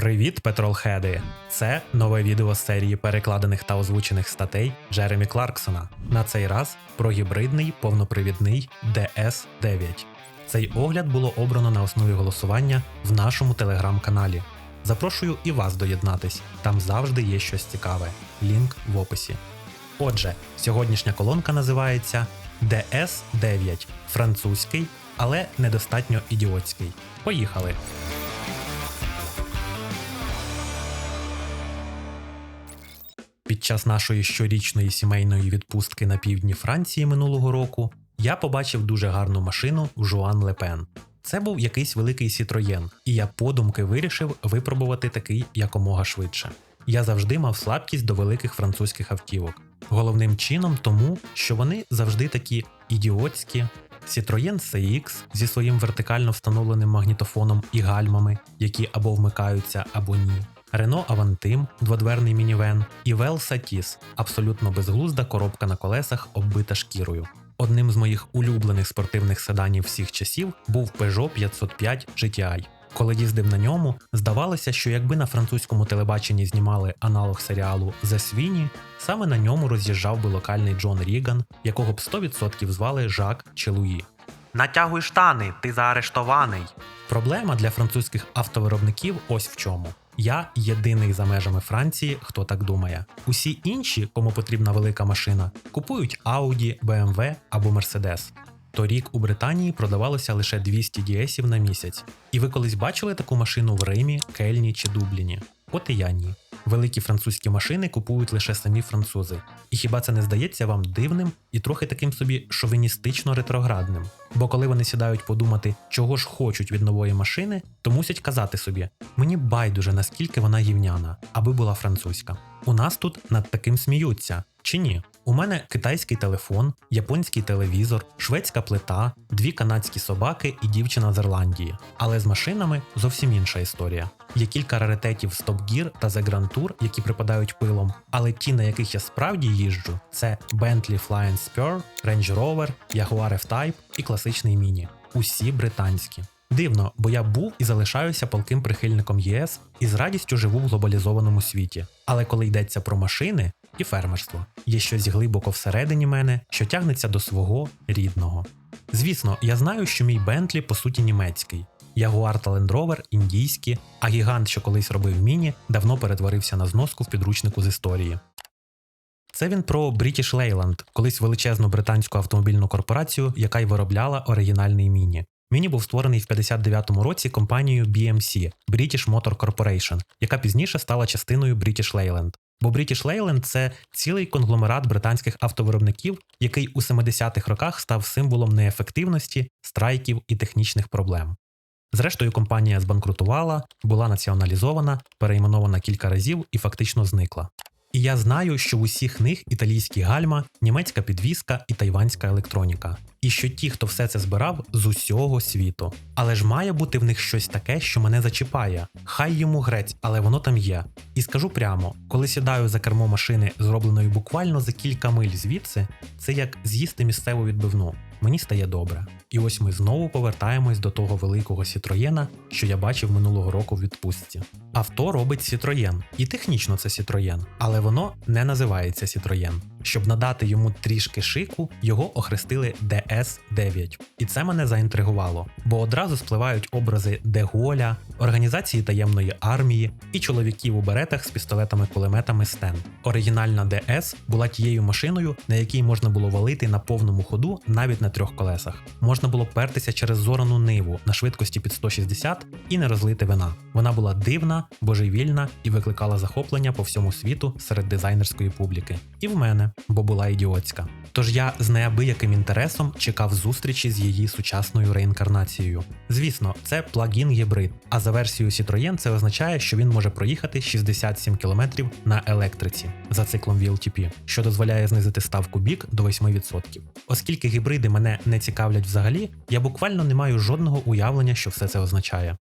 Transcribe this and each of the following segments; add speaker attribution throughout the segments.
Speaker 1: Привіт, петролхеди! Це нове відео з серії перекладених та озвучених статей Джеремі Кларксона. На цей раз про гібридний повнопривідний DS9. Цей огляд було обрано на основі голосування в нашому телеграм-каналі. Запрошую і вас доєднатись, там завжди є щось цікаве. Лінк в описі. Отже, сьогоднішня колонка називається DS9 французький, але недостатньо ідіотський. Поїхали! Під час нашої щорічної сімейної відпустки на півдні Франції минулого року я побачив дуже гарну машину Жуан Лепен. Це був якийсь великий Сітроєн, і я подумки вирішив випробувати такий якомога швидше. Я завжди мав слабкість до великих французьких автівок. Головним чином тому, що вони завжди такі ідіотські. Citroën CX зі своїм вертикально встановленим магнітофоном і гальмами, які або вмикаються, або ні. Renault Avantim – дводверний мінівен, і Vel Satis – абсолютно безглузда коробка на колесах, оббита шкірою. Одним з моїх улюблених спортивних седанів всіх часів був Peugeot 505 GTI. Коли їздив на ньому, здавалося, що якби на французькому телебаченні знімали аналог серіалу The Свіні, саме на ньому роз'їжджав би локальний Джон Ріган, якого б 100% звали Жак чи Луї. Натягуй штани, ти заарештований. Проблема для французьких автовиробників ось в чому. Я єдиний за межами Франції, хто так думає. Усі інші, кому потрібна велика машина, купують Audi, BMW або Mercedes. Торік у Британії продавалося лише 200 дієсів на місяць. І ви колись бачили таку машину в Римі, Кельні чи Дубліні? От і я ні. Великі французькі машини купують лише самі французи. І хіба це не здається вам дивним і трохи таким собі шовіністично ретроградним? Бо коли вони сідають подумати, чого ж хочуть від нової машини, то мусять казати собі: мені байдуже наскільки вона гівняна, аби була французька. У нас тут над таким сміються. Чи ні? У мене китайський телефон, японський телевізор, шведська плита, дві канадські собаки і дівчина з Ірландії. Але з машинами зовсім інша історія. Є кілька раритетів з Top Gear та The Grand Tour, які припадають пилом, але ті, на яких я справді їжджу, це Bentley Flying Spur, Range Rover, Jaguar F-Type і класичний Міні. Усі британські. Дивно, бо я був і залишаюся палким прихильником ЄС і з радістю живу в глобалізованому світі. Але коли йдеться про машини і фермерство, є щось глибоко всередині мене, що тягнеться до свого рідного. Звісно, я знаю, що мій Бентлі по суті німецький. Ягуар та Rover індійські, а гігант, що колись робив міні, давно перетворився на зноску в підручнику з історії. Це він про British Leyland, колись величезну британську автомобільну корпорацію, яка й виробляла оригінальний міні. Міні був створений в 59-му році компанією BMC British Motor Corporation, яка пізніше стала частиною British Leyland. Бо British Leyland – це цілий конгломерат британських автовиробників, який у 70-х роках став символом неефективності, страйків і технічних проблем. Зрештою, компанія збанкрутувала, була націоналізована, перейменована кілька разів і фактично зникла. І я знаю, що в усіх них італійські гальма, німецька підвізка і тайванська електроніка. І що ті, хто все це збирав з усього світу. Але ж має бути в них щось таке, що мене зачіпає. Хай йому грець, але воно там є. І скажу прямо: коли сідаю за кермо машини, зробленої буквально за кілька миль звідси, це як з'їсти місцеву відбивну. Мені стає добре. І ось ми знову повертаємось до того великого Сітроєна, що я бачив минулого року в відпустці. Авто робить Сітроєн, і технічно це Сітроєн, але воно не називається Сітроєн. Щоб надати йому трішки шику, його охрестили DS9. І це мене заінтригувало, бо одразу спливають образи Деголя, організації таємної армії і чоловіків у беретах з пістолетами-кулеметами Стен. Оригінальна DS була тією машиною, на якій можна було валити на повному ходу навіть на трьох колесах. Можна було пертися через зорану ниву на швидкості під 160 і не розлити вина. Вона була дивна, божевільна і викликала захоплення по всьому світу серед дизайнерської публіки. І в мене, бо була ідіотська. Тож я з неабияким інтересом чекав зустрічі з її сучасною реінкарнацією. Звісно, це плагін гібрид, а за версією Citroën це означає, що він може проїхати 67 км на електриці за циклом VLTP, що дозволяє знизити ставку бік до 8%. Оскільки гібриди мене не цікавлять взагалі, я буквально не маю жодного уявлення, що все це означає.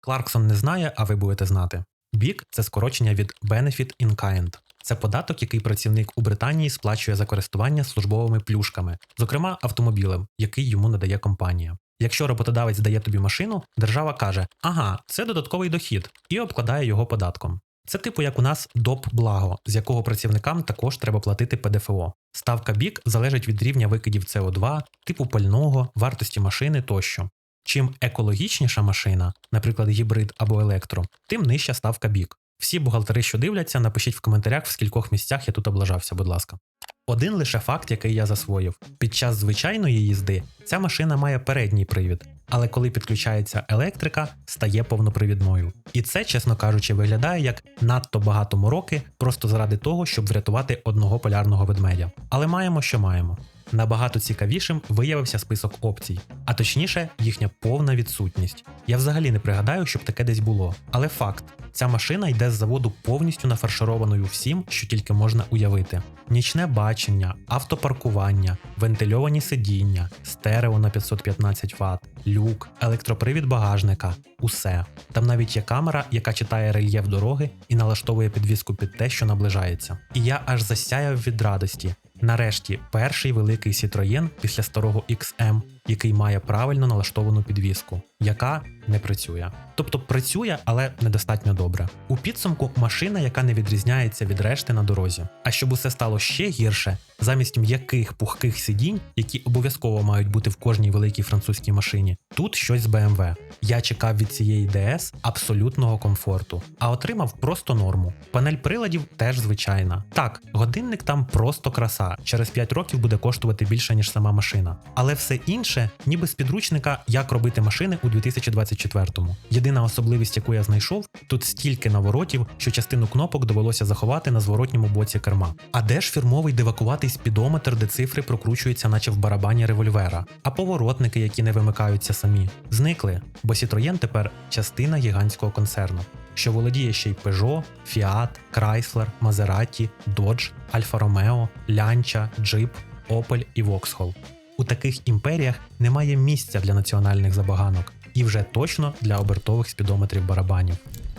Speaker 1: Кларксон не знає, а ви будете знати. Бік це скорочення від Benefit in Kind. Це податок, який працівник у Британії сплачує за користування службовими плюшками, зокрема автомобілем, який йому надає компанія. Якщо роботодавець дає тобі машину, держава каже: ага, це додатковий дохід, і обкладає його податком. Це типу як у нас ДОП благо, з якого працівникам також треба платити ПДФО. Ставка бік залежить від рівня викидів СО2, типу пального, вартості машини тощо. Чим екологічніша машина, наприклад, гібрид або електро, тим нижча ставка бік. Всі бухгалтери, що дивляться, напишіть в коментарях, в скількох місцях я тут облажався, будь ласка. Один лише факт, який я засвоїв: під час звичайної їзди ця машина має передній привід, але коли підключається електрика, стає повнопривідною. І це, чесно кажучи, виглядає як надто багато мороки просто заради того, щоб врятувати одного полярного ведмедя. Але маємо, що маємо. Набагато цікавішим виявився список опцій, а точніше, їхня повна відсутність. Я взагалі не пригадаю, щоб таке десь було. Але факт: ця машина йде з заводу повністю нафаршированою всім, що тільки можна уявити: нічне бачення, автопаркування, вентильовані сидіння, стерео на 515 Вт, люк, електропривід багажника усе. Там навіть є камера, яка читає рельєф дороги і налаштовує підвіску під те, що наближається. І я аж засяяв від радості. Нарешті перший великий Citroën після старого XM, який має правильно налаштовану підвіску, яка не працює. Тобто працює, але недостатньо добре. У підсумку машина, яка не відрізняється від решти на дорозі. А щоб усе стало ще гірше, замість м'яких пухких сидінь, які обов'язково мають бути в кожній великій французькій машині, тут щось з BMW. Я чекав від цієї DS абсолютного комфорту, а отримав просто норму. Панель приладів теж звичайна. Так, годинник там просто краса. Через 5 років буде коштувати більше, ніж сама машина. Але все інше, ніби з підручника, як робити машини у 2024-му. Єдина особливість, яку я знайшов, тут стільки наворотів, що частину кнопок довелося заховати на зворотньому боці керма. А де ж фірмовий дивакуватий спідометр, де цифри прокручуються, наче в барабані револьвера, а поворотники, які не вимикаються самі, зникли, бо Citroën тепер частина гігантського концерну. Що володіє ще й Peugeot, Fiat, Chrysler, Maserati, Dodge, Alfa Romeo, Lancia, Jeep, Opel і Vauxhall. У таких імперіях немає місця для національних забаганок і вже точно для обертових спідометрів барабанів.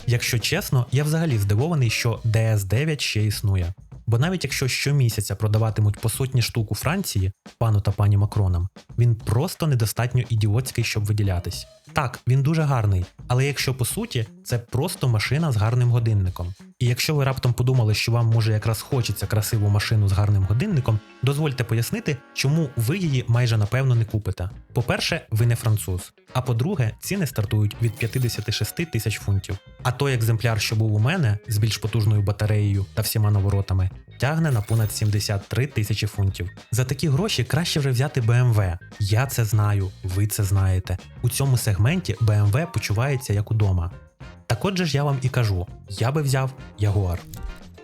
Speaker 1: Якщо чесно, я взагалі здивований, що DS9 ще існує. Бо навіть якщо щомісяця продаватимуть по сотні штук у Франції, пану та пані Макронам, він просто недостатньо ідіотський, щоб виділятись. Так, він дуже гарний, але якщо по суті, це просто машина з гарним годинником. І якщо ви раптом подумали, що вам може якраз хочеться красиву машину з гарним годинником, дозвольте пояснити, чому ви її майже напевно не купите. По-перше, ви не француз. А по-друге, ціни стартують від 56 тисяч фунтів. А той екземпляр, що був у мене з більш потужною батареєю та всіма наворотами, тягне на понад 73 тисячі фунтів. За такі гроші краще вже взяти BMW. Я це знаю, ви це знаєте. У цьому сегменті BMW почувається як удома. Так отже ж я вам і кажу: я би взяв Ягуар.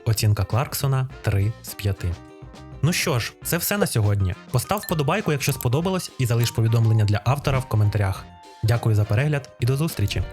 Speaker 1: Оцінка Кларксона 3 з 5. Ну що ж, це все на сьогодні. Постав вподобайку, якщо сподобалось, і залиш повідомлення для автора в коментарях. Дякую за перегляд і до зустрічі!